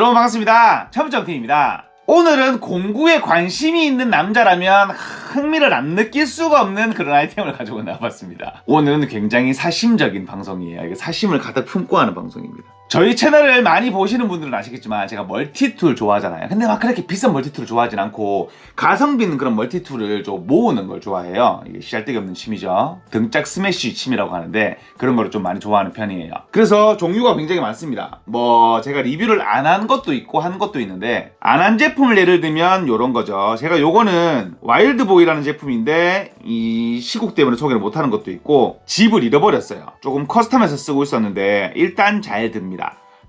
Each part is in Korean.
여러분 반갑습니다. 차부정팀입니다. 오늘은 공구에 관심이 있는 남자라면 흥미를 안 느낄 수가 없는 그런 아이템을 가지고 나와봤습니다. 오늘은 굉장히 사심적인 방송이에요. 사심을 가득 품고 하는 방송입니다. 저희 채널을 많이 보시는 분들은 아시겠지만 제가 멀티툴 좋아하잖아요. 근데 막 그렇게 비싼 멀티툴을 좋아하진 않고 가성비 있는 그런 멀티툴을 좀 모으는 걸 좋아해요. 이게 시잘데기 없는 취미죠. 등짝 스매시 취미라고 하는데 그런 거를 좀 많이 좋아하는 편이에요. 그래서 종류가 굉장히 많습니다. 뭐 제가 리뷰를 안 한 것도 있고 한 것도 있는데 안 한 제품을 예를 들면 요런 거죠. 제가 요거는 와일드보이라는 제품인데 이 시국 때문에 소개를 못 하는 것도 있고 집을 잃어버렸어요. 조금 커스텀해서 쓰고 있었는데 일단 잘 듭니다.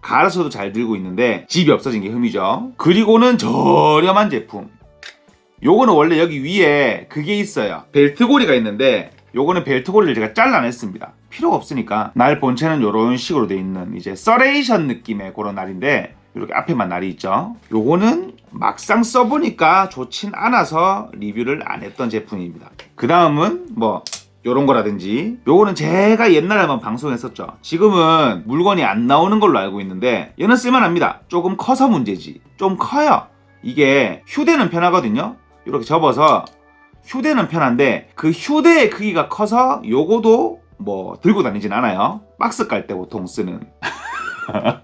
갈아서도 잘 들고 있는데 집이 없어진 게 흠이죠. 그리고는 저렴한 제품. 요거는 원래 여기 위에 그게 있어요. 벨트고리가 있는데 요거는 벨트고리를 제가 잘라냈습니다. 필요가 없으니까 날 본체는 요런 식으로 돼 있는 이제 서레이션 느낌의 그런 날인데 이렇게 앞에만 날이 있죠. 요거는 막상 써보니까 좋진 않아서 리뷰를 안 했던 제품입니다. 그 다음은 뭐 요런 거라든지. 요거는 제가 옛날에 한번 방송했었죠. 지금은 물건이 안 나오는 걸로 알고 있는데 얘는 쓸만합니다. 조금 커서 문제지. 좀 커요. 이게 휴대는 편하거든요. 이렇게 접어서 휴대는 편한데 그 휴대의 크기가 커서 요거도 뭐 들고 다니진 않아요. 박스 깔 때 보통 쓰는.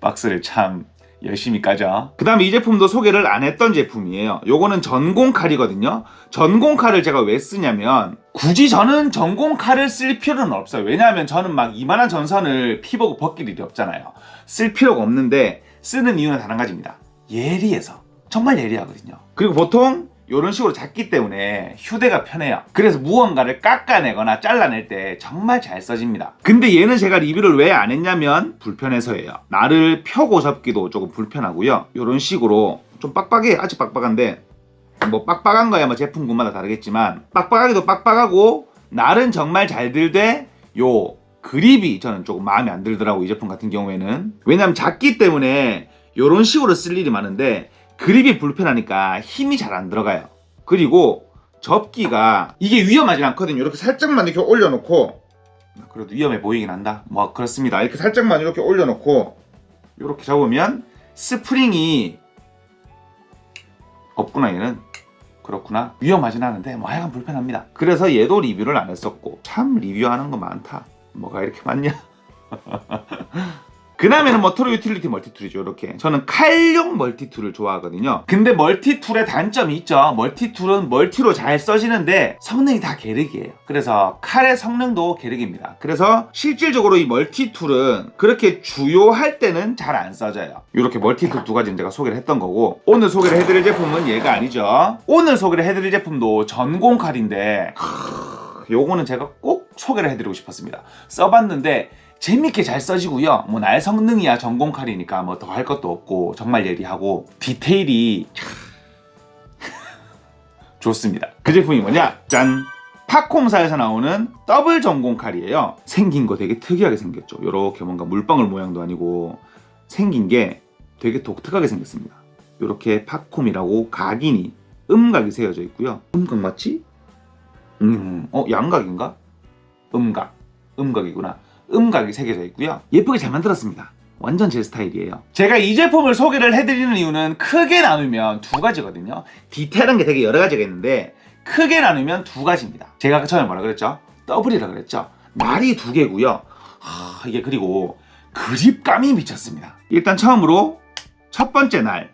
박스를 참 열심히 까죠. 그 다음에 이 제품도 소개를 안 했던 제품이에요. 요거는 전공 칼이거든요. 전공 칼을 제가 왜 쓰냐면 굳이 저는 전공 칼을 쓸 필요는 없어요. 왜냐하면 저는 막 이만한 전선을 피보고 벗길 일이 없잖아요. 쓸 필요가 없는데 쓰는 이유는 단 한 가지입니다. 예리해서. 정말 예리하거든요. 그리고 보통 이런 식으로 작기 때문에 휴대가 편해요. 그래서 무언가를 깎아내거나 잘라낼 때 정말 잘 써집니다. 근데 얘는 제가 리뷰를 왜 안 했냐면 불편해서예요. 나를 펴고 접기도 조금 불편하고요. 이런 식으로 좀 빡빡해. 아직 빡빡한데 뭐 빡빡한 거야 뭐 제품군마다 다르겠지만 빡빡하기도 빡빡하고 날은 정말 잘 들되 요 그립이 저는 조금 마음에 안 들더라고 이 제품 같은 경우에는 왜냐면 작기 때문에 이런 식으로 쓸 일이 많은데 그립이 불편하니까 힘이 잘 안 들어가요. 그리고 접기가 이게 위험하진 않거든요. 이렇게 살짝만 이렇게 올려놓고 그래도 위험해 보이긴 한다. 뭐 그렇습니다. 이렇게 살짝만 이렇게 올려놓고 이렇게 잡으면 스프링이 없구나 얘는 그렇구나 위험하진 않은데 뭐 하여간 불편합니다. 그래서 얘도 리뷰를 안 했었고 참 리뷰하는 거 많다. 뭐가 이렇게 많냐? 그 다음에는 뭐 트루 유틸리티 멀티툴이죠 이렇게. 저는 칼용 멀티툴을 좋아하거든요. 근데 멀티툴의 단점이 있죠. 멀티툴은 멀티로 잘 써지는데 성능이 다 계륵이에요. 그래서 칼의 성능도 계륵입니다. 그래서 실질적으로 이 멀티툴은 그렇게 주요할 때는 잘 안 써져요. 이렇게 멀티툴 두 가지는 제가 소개를 했던 거고 오늘 소개를 해드릴 제품은 얘가 아니죠. 오늘 소개를 해드릴 제품도 전공 칼인데 요거는 제가 꼭 소개를 해드리고 싶었습니다. 써봤는데 재밌게 잘 써지고요. 뭐 날 성능이야 전공 칼이니까 뭐 더 할 것도 없고 정말 예리하고 디테일이 좋습니다. 그 제품이 뭐냐? 짠! 팝콤사에서 나오는 더블 전공 칼이에요. 생긴 거 되게 특이하게 생겼죠. 요렇게 뭔가 물방울 모양도 아니고 생긴 게 되게 독특하게 생겼습니다. 요렇게 팝콤이라고 각인이 음각이 세워져 있고요. 음각 맞지? 음, 어 양각인가? 음각, 음각이구나. 음각이 새겨져 있고요. 예쁘게 잘 만들었습니다. 완전 제 스타일이에요. 제가 이 제품을 소개를 해드리는 이유는 크게 나누면 두 가지거든요. 디테일한 게 되게 여러 가지가 있는데 크게 나누면 두 가지입니다. 제가 처음에 뭐라 그랬죠? 더블이라 그랬죠? 날이 두 개고요. 하, 이게 그리고 그립감이 미쳤습니다. 일단 처음으로 첫 번째 날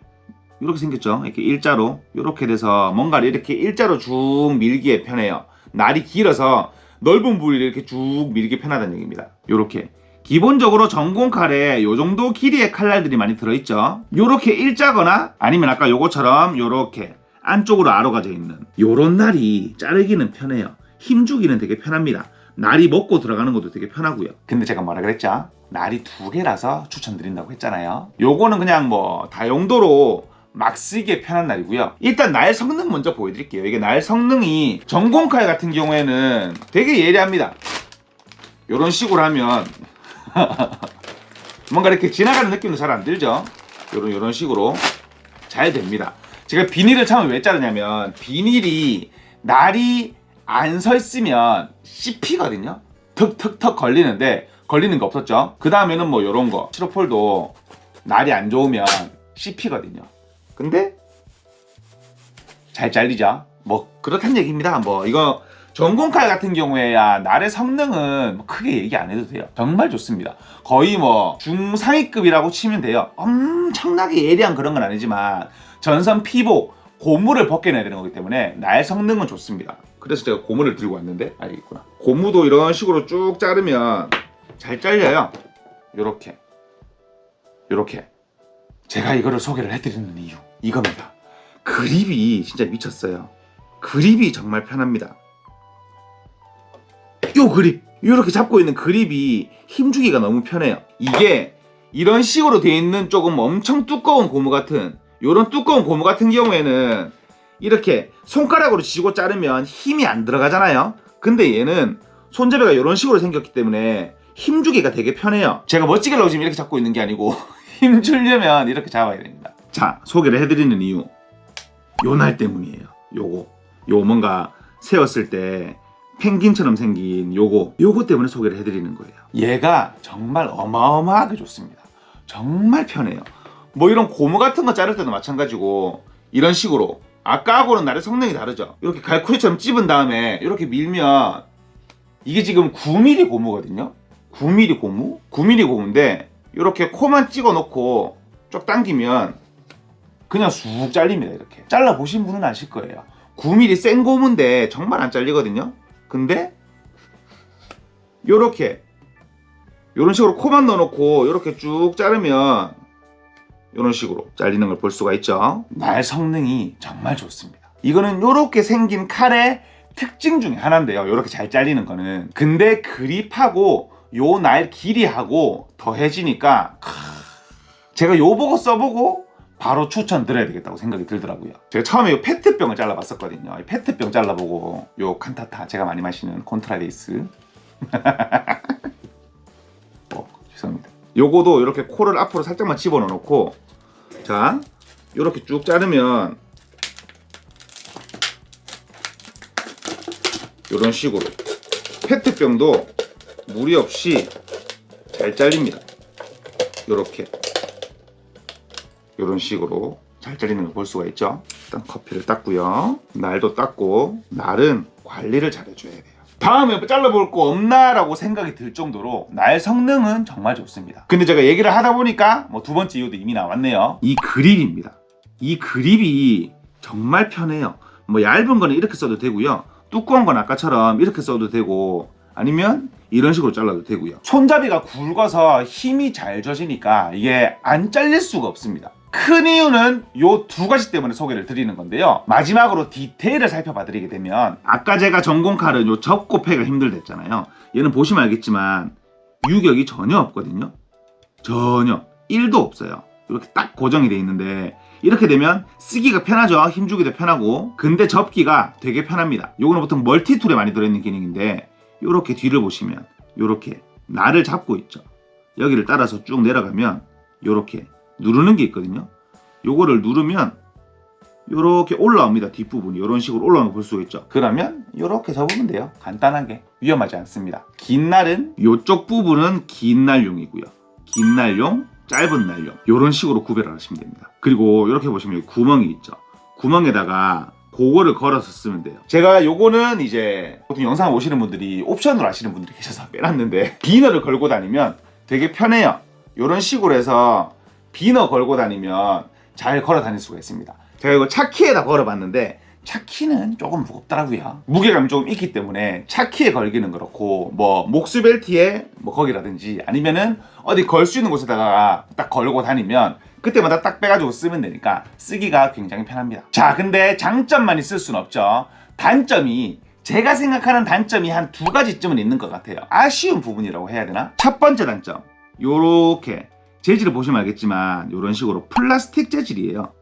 이렇게 생겼죠? 이렇게 일자로 이렇게 돼서 뭔가를 이렇게 일자로 쭉 밀기에 편해요. 날이 길어서 넓은 부위를 이렇게 쭉 밀기 편하다는 얘기입니다. 요렇게 기본적으로 전공 칼에 요 정도 길이의 칼날들이 많이 들어있죠. 요렇게 일자거나 아니면 아까 요거처럼 요렇게 안쪽으로 아로가져 있는 요런 날이 자르기는 편해요. 힘주기는 되게 편합니다. 날이 먹고 들어가는 것도 되게 편하고요. 근데 제가 뭐라 그랬죠? 날이 두 개라서 추천드린다고 했잖아요. 요거는 그냥 뭐 다용도로 막 쓰기에 편한 날이고요. 일단 날 성능 먼저 보여드릴게요. 이게 날 성능이 전공 칼 같은 경우에는 되게 예리합니다. 이런 식으로 하면 뭔가 이렇게 지나가는 느낌도 잘 안 들죠. 이런 이런 식으로 잘 됩니다. 제가 비닐을 처음에 왜 자르냐면 비닐이 날이 안 서 있으면 씹히거든요. 턱턱턱 걸리는데 걸리는 거 없었죠. 그 다음에는 뭐 요런 거 스티로폴도 날이 안 좋으면 씹히거든요. 근데 잘 잘리죠. 뭐 그렇단 얘기입니다. 뭐 이거 전공칼 같은 경우에야 날의 성능은 뭐 크게 얘기 안 해도 돼요. 정말 좋습니다. 거의 뭐 중상위급이라고 치면 돼요. 엄청나게 예리한 그런 건 아니지만 전선 피복 고무를 벗겨내야 되는 거기 때문에 날 성능은 좋습니다. 그래서 제가 고무를 들고 왔는데 아 여기 있구나. 고무도 이런 식으로 쭉 자르면 잘 잘려요. 요렇게 요렇게 제가 이거를 소개를 해드리는 이유 이겁니다. 그립이 진짜 미쳤어요. 그립이 정말 편합니다. 요 그립 이렇게 잡고 있는 그립이 힘주기가 너무 편해요. 이게 이런 식으로 되어 있는 조금 엄청 두꺼운 고무 같은 이런 두꺼운 고무 같은 경우에는 이렇게 손가락으로 쥐고 자르면 힘이 안 들어가잖아요. 근데 얘는 손잡이가 이런 식으로 생겼기 때문에 힘주기가 되게 편해요. 제가 멋지게 하려고 지금 이렇게 잡고 있는 게 아니고 힘 주려면 이렇게 잡아야 됩니다. 자, 소개를 해드리는 이유. 요 날 때문이에요. 요거. 요 뭔가 세웠을 때 펭귄처럼 생긴 요거. 요거 때문에 소개를 해드리는 거예요. 얘가 정말 어마어마하게 좋습니다. 정말 편해요. 뭐 이런 고무 같은 거 자를 때도 마찬가지고 이런 식으로 아까하고는 나의 성능이 다르죠. 이렇게 갈쿠리처럼 찝은 다음에 이렇게 밀면 이게 지금 9mm 고무거든요. 9mm 고무? 9mm 고무인데 이렇게 코만 찍어 놓고 쭉 당기면 그냥 쑥 잘립니다. 이렇게. 잘라 보신 분은 아실 거예요. 9mm 센 고무인데 정말 안 잘리거든요. 근데 요렇게 요런 식으로 코만 넣어 놓고 이렇게 쭉 자르면 이런 식으로 잘리는 걸 볼 수가 있죠. 날 성능이 정말 좋습니다. 이거는 이렇게 생긴 칼의 특징 중에 하나인데요. 이렇게 잘 잘리는 거는. 근데 그립하고 요 날 길이하고 더해지니까 크... 제가 요 보고 써보고 바로 추천드려야 되겠다고 생각이 들더라고요. 제가 처음에 요 페트병을 잘라봤었거든요. 이 페트병 잘라보고 요 칸타타 제가 많이 마시는 콘트라데이스 어, 죄송합니다. 요거도 이렇게 코를 앞으로 살짝만 집어넣어 놓고 자 이렇게 쭉 자르면 이런 식으로 페트병도 무리 없이 잘 잘립니다. 이렇게 이런 식으로 잘 잘리는 걸 볼 수가 있죠. 일단 커피를 닦고요. 날도 닦고 날은 관리를 잘 해줘야 돼요. 다음에 잘라볼 거 없나라고 생각이 들 정도로 날 성능은 정말 좋습니다. 근데 제가 얘기를 하다 보니까 뭐 두 번째 이유도 이미 나왔네요. 이 그립입니다. 이 그립이 정말 편해요. 뭐 얇은 거는 이렇게 써도 되고요. 두꺼운 건 아까처럼 이렇게 써도 되고 아니면 이런 식으로 잘라도 되고요. 손잡이가 굵어서 힘이 잘 져지니까 이게 안 잘릴 수가 없습니다. 큰 이유는 요 두 가지 때문에 소개를 드리는 건데요. 마지막으로 디테일을 살펴봐 드리게 되면 아까 제가 전공 칼은 요 접고 패가 힘들댔잖아요. 얘는 보시면 알겠지만 유격이 전혀 없거든요. 전혀 1도 없어요. 이렇게 딱 고정이 돼 있는데 이렇게 되면 쓰기가 편하죠. 힘주기도 편하고 근데 접기가 되게 편합니다. 요거는 보통 멀티툴에 많이 들어있는 기능인데 요렇게 뒤를 보시면 요렇게 날을 잡고 있죠. 여기를 따라서 쭉 내려가면 요렇게 누르는 게 있거든요. 요거를 누르면 요렇게 올라옵니다. 뒷부분이 이런 식으로 올라오는 걸 볼 수가 있죠. 그러면 요렇게 접으면 돼요. 간단하게 위험하지 않습니다. 긴 날은 요쪽 부분은 긴 날용이고요. 긴 날용, 짧은 날용 요런 식으로 구별을 하시면 됩니다. 그리고 이렇게 보시면 구멍이 있죠. 구멍에다가 그거를 걸어서 쓰면 돼요. 제가 요거는 이제 보통 영상 보시는 분들이 옵션으로 하시는 분들이 계셔서 빼놨는데 비너를 걸고 다니면 되게 편해요. 요런 식으로 해서 비너 걸고 다니면 잘 걸어 다닐 수가 있습니다. 제가 이거 차키에다 걸어봤는데 차키는 조금 무겁더라고요. 무게감이 조금 있기 때문에 차키에 걸기는 그렇고 뭐 목수 벨트에 뭐 거기라든지 아니면은 어디 걸 수 있는 곳에다가 딱 걸고 다니면 그때마다 딱 빼가지고 쓰면 되니까 쓰기가 굉장히 편합니다. 자, 근데 장점만 있을 순 없죠. 단점이 제가 생각하는 단점이 한 두 가지쯤은 있는 것 같아요. 아쉬운 부분이라고 해야 되나? 첫 번째 단점. 요렇게 재질을 보시면 알겠지만 요런 식으로 플라스틱 재질이에요.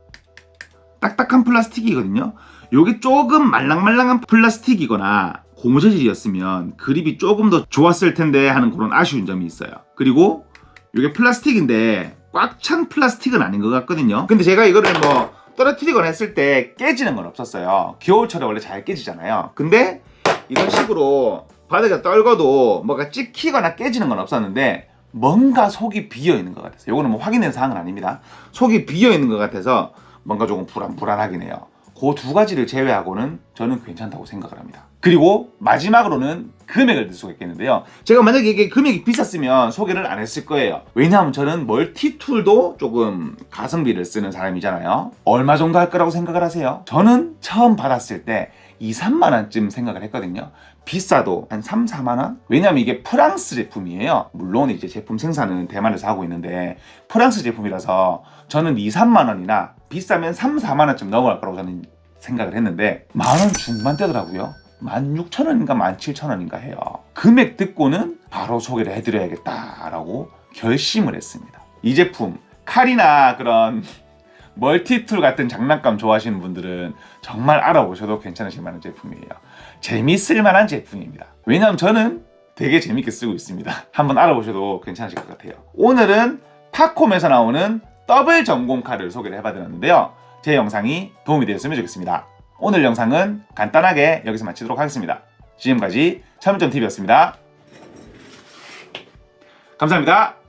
딱딱한 플라스틱이거든요. 요게 조금 말랑말랑한 플라스틱이거나 고무 재질이었으면 그립이 조금 더 좋았을 텐데 하는 그런 아쉬운 점이 있어요. 그리고 요게 플라스틱인데 꽉 찬 플라스틱은 아닌 것 같거든요. 근데 제가 이거를 뭐 떨어뜨리거나 했을 때 깨지는 건 없었어요. 겨울철에 원래 잘 깨지잖아요. 근데 이런 식으로 바닥에 떨궈도 뭐가 찍히거나 깨지는 건 없었는데 뭔가 속이 비어 있는 것 같아서 요거는 뭐 확인된 사항은 아닙니다. 속이 비어 있는 것 같아서 뭔가 조금 불안 불안하긴 해요. 그 두 가지를 제외하고는 저는 괜찮다고 생각을 합니다. 그리고 마지막으로는 금액을 들 수가 있겠는데요. 제가 만약에 이게 금액이 비쌌으면 소개를 안 했을 거예요. 왜냐하면 저는 멀티툴도 조금 가성비를 쓰는 사람이잖아요. 얼마 정도 할 거라고 생각을 하세요? 저는 처음 받았을 때 2, 3만 원쯤 생각을 했거든요. 비싸도 한 3, 4만 원? 왜냐면 이게 프랑스 제품이에요. 물론 이제 제품 생산은 대만에서 하고 있는데 프랑스 제품이라서 저는 2, 3만 원이나 비싸면 3, 4만 원쯤 넘어갈 거라고 저는 생각을 했는데 만 원 중반대더라고요. 16,000원인가 17,000원인가 해요. 금액 듣고는 바로 소개를 해드려야겠다라고 결심을 했습니다. 이 제품 칼이나 그런 멀티툴 같은 장난감 좋아하시는 분들은 정말 알아보셔도 괜찮으실 만한 제품이에요. 재밌을 만한 제품입니다. 왜냐하면 저는 되게 재밌게 쓰고 있습니다. 한번 알아보셔도 괜찮으실 것 같아요. 오늘은 팝콤에서 나오는 더블 전공 칼을 소개를 해봐드렸는데요. 제 영상이 도움이 되었으면 좋겠습니다. 오늘 영상은 간단하게 여기서 마치도록 하겠습니다. 지금까지 참점TV였습니다. 감사합니다.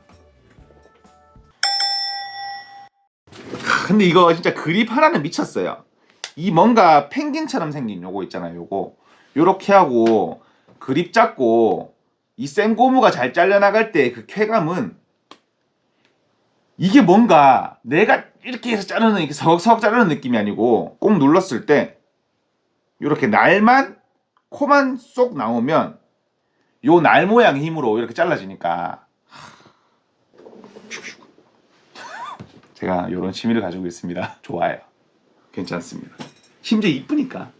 근데 이거 진짜 그립 하나는 미쳤어요. 이 뭔가 펭귄처럼 생긴 요거 있잖아요. 요거 요렇게 하고 그립 잡고 이 생고무가 잘 잘려 나갈 때 그 쾌감은 이게 뭔가 내가 이렇게 해서 자르는 이렇게 서걱서걱 자르는 느낌이 아니고 꼭 눌렀을 때 이렇게 날만 코만 쏙 나오면 요 날 모양 힘으로 이렇게 잘라지니까 제가 이런 취미를 가지고 있습니다. 좋아요. 괜찮습니다. 심지어 이쁘니까.